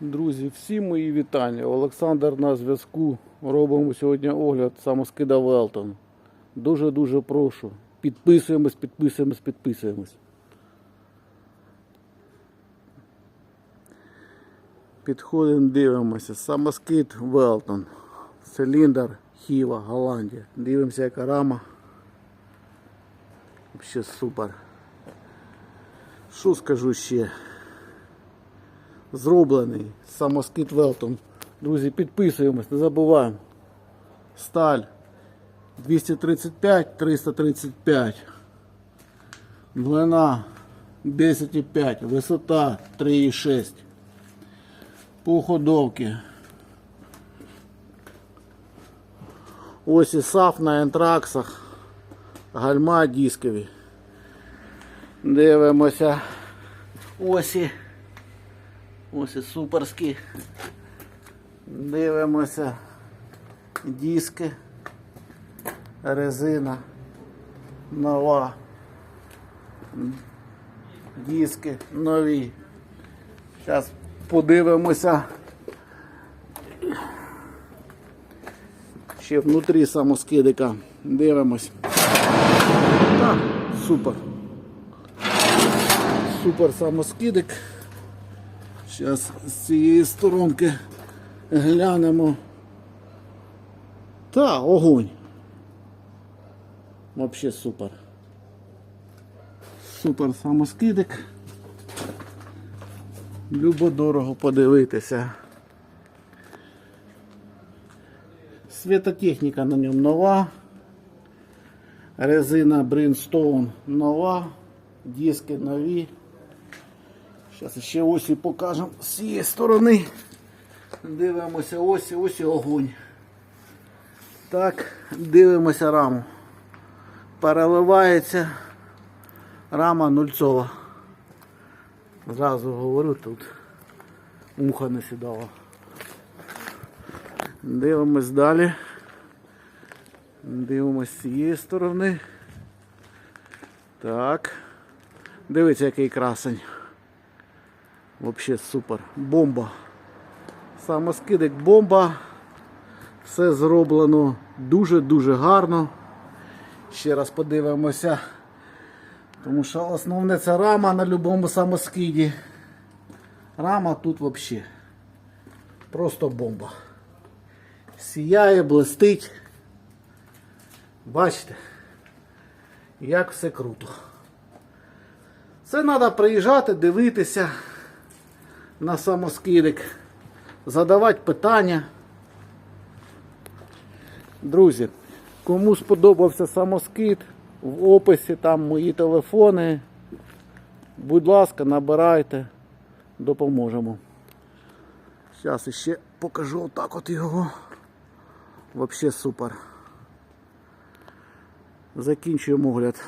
Друзі, всі мої вітання. Олександр на зв'язку. Робимо сьогодні огляд самоскида Велтон. Дуже-дуже прошу. Підписуємось, підписуємось, підписуємось. Підходимо, дивимося. Самоскид Велтон. Циліндр Хіва, Голландія. Дивимося, яка рама. Взагалі супер. Що скажу ще? Зроблений самоскид Велтон. Друзі, підписуємось, не забуваємо. Сталь 235, 335. Длина 10,5, висота 3,6. По ходовці. Ось і саф на ентраксах. Гальма дискові. Дивимося. Осі. Ось і суперські. Дивимося. Диски. Резина. Нова. Диски нові. Зараз подивимося. Ще внутрі самоскидика. Дивимось. Так, супер. Супер самоскидик. Зараз з цієї сторонки глянемо. Та, огонь. Вообще супер. Супер самоскидик. Любо дорого подивитися. Світотехніка на ньому нова. Резина Brimstone нова. Диски нові. Зараз ще осі покажемо з цієї сторони. Дивимося ось, ось і огонь. Так, дивимося раму. Переливається рама нульцова. Зразу говорю тут. Муха не сідала. Дивимось далі. Дивимось з цієї сторони. Так. Дивіться, який красень. Вообще супер. Бомба. Самоскидик бомба. Все зроблено дуже-дуже гарно. Ще раз подивимося. Тому що основне це рама на будь-якому самоскиді. Рама тут взагалі. Просто бомба. Сіяє, блистить. Бачите, як все круто. Це треба приїжджати, дивитися на самоскидик, задавати питання. Друзі, кому сподобався самоскид, в описі там мої телефони. Будь ласка, набирайте, допоможемо. Зараз ще покажу отак от його. Взагалі супер. Закінчуємо огляд.